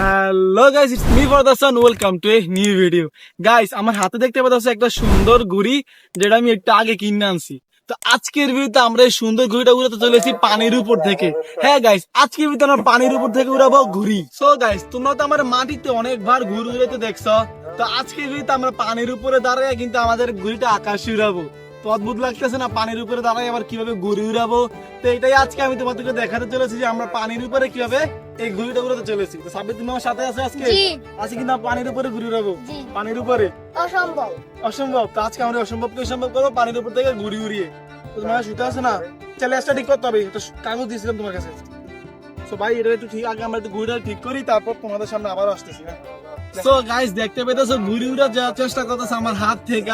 Hello guys it's me ফরদাসান welcome to a new video guys আমার হাতে দেখতে পাচ্ছ একটা সুন্দর ঘুড়ি, যেটা আমি একটু আগে কিনে আনছি। তো আজকের ভিডিওতে আমরা এই সুন্দর ঘুড়িটা উড়াতে চলেছি পানির উপর থেকে। হ্যাঁ গাইস আজকের ভিডিওতে আমরা পানির উপর থেকে উড়াবো ঘুড়ি। সো গাইস তোমরা তো আমার মাটিতে অনেকবার ঘুরে উড়াতে দেখছ। তো আজকের ভিডিওতে আমরা পানির উপরে দাঁড়ায় কিন্তু আমাদের ঘুড়িটা আকাশে উড়াবো। তো অদ্ভুত লাগতেছে না পানির উপরে দাঁড়াই আবার কীভাবে ঘুরে উড়াবো? তো এটাই আজকে আমি তোমাদেরকে দেখাতে চলেছি যে আমরা পানির উপরে কীভাবে এই ঘুড়িটা উড়াতে চলেছি। তো সাবিত তুমি আমার সাথে আছে আজকে? জি। আজকে কিন্তু আমরা পানির উপরে ঘুরে উড়াবো। জি। পানির উপরে? অসম্ভব। অসম্ভব। তো আজকে আমরা অসম্ভবকে সম্ভব করব পানির উপর থেকে ঘুরি উড়িয়ে। তো তোমার শুতে আছে না? চ্যালেঞ্জটা ঠিক করতে হবে একটা কাগজ দিয়েছিলাম তোমার কাছে। তো ভাই এটা একটু ঠিক আগে আমরা একটু ঘুরিটা ঠিক করি তারপর তোমাদের সামনে আবার আসতেছি হ্যাঁ? সো গাইস দেখতে পেতেছো ঘুরি উড়া যাওয়ার চেষ্টা করতেছে আমার হাত থেকে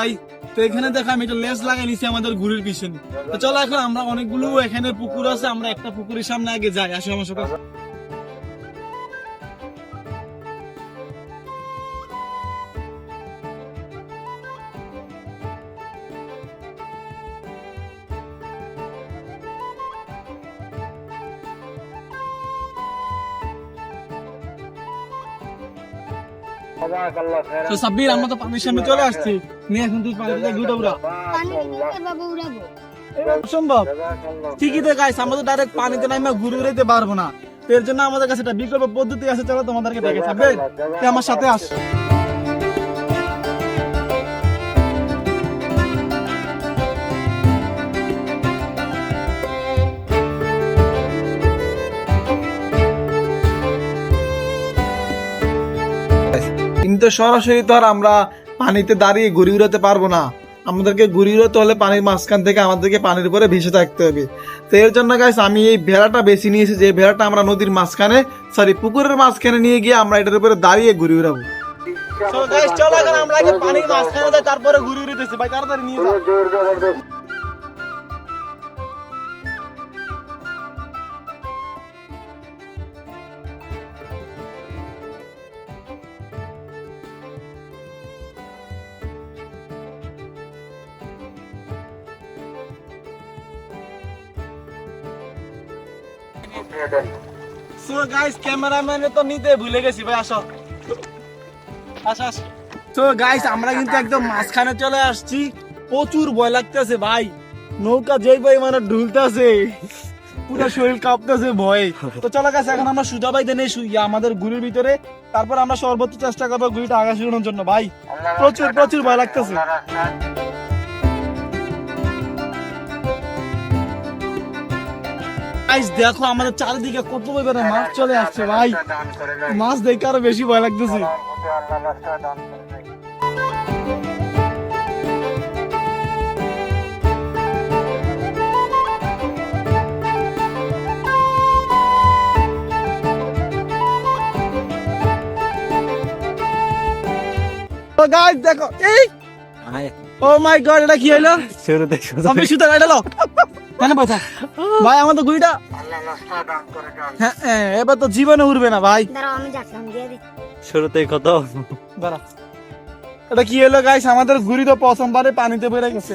তো এখানে দেখো আমি একটা লেস লাগাই নিছি আমাদের ঘুরির পিছনে। তো চলো এখন আমরা অনেকগুলো এখানে পুকুর আছে, আমরা একটা পুকুরের সামনে আগে যাই। আসো আমার সাথে। তো সাব্বির আমরা তো পানির সামনে চলে আসছি। নিয়ে এখন তুই পানি থেকে ঘুরে উড়া অসম্ভব। ঠিকই তো গাইস আমরা তো ডাইরেক্ট পানিতে নামে ঘুরে উড়াইতে পারব না। এর জন্য আমাদের কাছে একটা বিকল্প পদ্ধতি আছে চলো তোমাদেরকে দেখে থাকবে তুই আমার সাথে আস। কিন্তু সরাসরি তো আর আমরা পানিতে দাঁড়িয়ে ঘুরি উড়াতে পারব না। আমাদেরকে ঘুরি উড়াতে হলে পানির মাঝখান থেকে আমাদেরকে পানির উপরে ভেসে থাকতে হবে। তো এর জন্য গাইস আমি এই ভেড়াটা বেছে নিয়েছি। যে ভেড়াটা আমরা নদীর মাঝখানে সরি পুকুরের মাঝখানে নিয়ে গিয়ে আমরা এটার উপরে দাঁড়িয়ে ঘুরি উড়াবো চলো এখন আমরা পানির মাঝখানে তারপরে ঘুরি উড়িতেছি ভাই, তাড়াতাড়ি নিয়ে যাও। সো গাইস তো নিতে ভুলে গেছি, ভাই, আসো। আসো তো গাইস আমরা কিন্তু একদম চলে আসছি। প্রচুর ভয় লাগতেছে, ভাই। নৌকা যেই ভাই মানে ঢুলতেছে, পুরো শরীর কাঁপতেছে, ভয়ে। তো চলো গাছ এখন আমরা সুজা ভাই দেনে শুই আমাদের গুলির ভিতরে। তারপর আমরা সর্বোচ্চ চেষ্টা করব গুলিটা আকাশে উড়ানোর জন্য, ভাই। প্রচুর প্রচুর ভয় লাগতেছে। গাইস দেখো আমাদের চারিদিকে কত পরিমাণে মাছ চলে আসছে ভাই। মাছ দেখে আরও বেশি ভয় লাগতেছে। তো গাইস দেখো এই! ও মাই গড এটা কি হলো শুরুতে আমি সুতা কাটালো কেন পয়সা ভাই আমাদের গুইটা হ্যাঁ হ্যাঁ, এবার তো জীবনে উঠবে না ভাই। শুরুতেই কত? দাঁড়া। এটা কি হলো গাইস আমাদের ঘুড়ি তো প্রথমবারে পানিতে বেড়ে গেছে?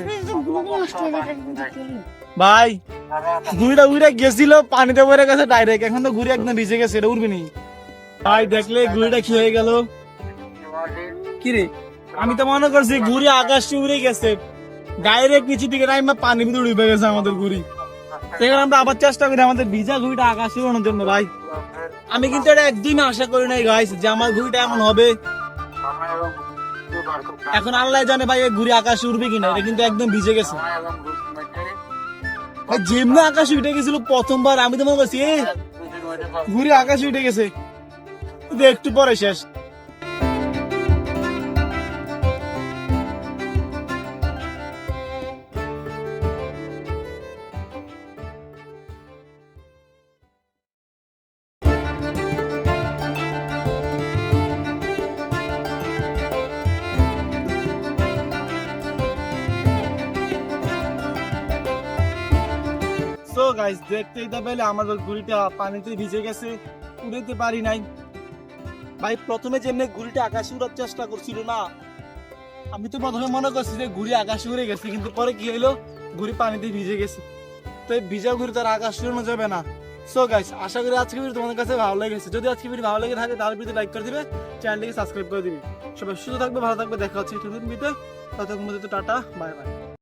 ভাই ঘুড়িটা উড়ে গেছিল পানিতে বেড়ে গেছে ডাইরেক্ট এখন তো ঘুড়ি একদম ভিজে গেছে এটা উড়বে নি। ভাই দেখলে ঘুড়িটা কি হয়ে গেল? কি রে? আমি তো মনে করছি ঘুড়ি আকাশে উড়ে গেছে। ডাইরেক্ট নিচে দিকে নাইমা পানি ভিতরে ডুবে গেছে আমাদের ঘুড়ি। সেখানে আমরা আবার চেষ্টা করি, আমাদের ভিজা ঘুড়িটা আকাশে উড়ানোর জন্য, ভাই। আমি কিন্তু এটা একদিন আশা করি নাই গাইস যে আমার ঘুড়িটা এমন হবে। এখন আল্লাহ জানে ভাই ঘুড়ি আকাশে উঠবে কিনা, এটা কিন্তু একদম ভিজে গেছে। যেমনি আকাশে উঠে গেছিল, প্রথমবার আমি তো মনে করছি ঘুড়ি আকাশে উঠে গেছে। একটু পরে শেষ। গাইস দেখতেই তো পেলে আমাদের ঘুড়িটা পানিতে ভিজে গেছে, উড়াইতে পারি নাই। ভাই, প্রথমে যেমনি ঘুড়িটা আকাশে উড়ার চেষ্টা করছিল না, আমি তো প্রথমে মনে করছি যে ঘুড়ি আকাশে উড়ে গেছে, কিন্তু পরে কি হইল? ঘুড়ি পানিতে ভিজে গেছে। তো এই ভিজা ঘুড়ি তার আকাশে উড়ানো যাবে না। সো গাইস আশা করি আজকে ভিডিও তোমাদের কাছে ভালো লেগেছে। যদি আজকে ভিডিও ভালো লেগে থাকে, তাহলে ভিডিও লাইক করে দিবে চ্যানেলটিকে সাবস্ক্রাইব করে দিবে। সবাই সুস্থ থাকবে, ভালো থাকবে, দেখা হচ্ছে নতুন ভিডিও ততক্ষণ পর্যন্ত টাটা বাই বাই